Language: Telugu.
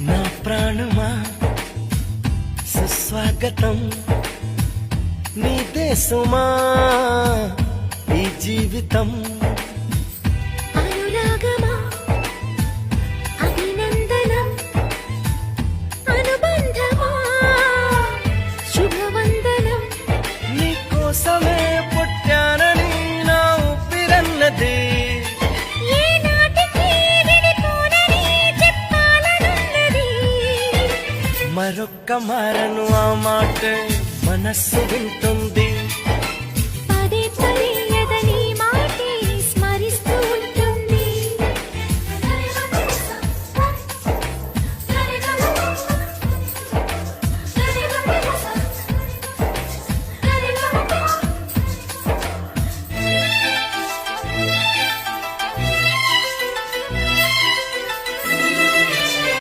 నా ప్రాణమా? సుస్వాగతం. నీ దేశమా? ఈ జీవితం. అనుబంధమా? శుభవందనం. నీ మరొక్క మారను ఆ మాట మనస్సు వింటుంది.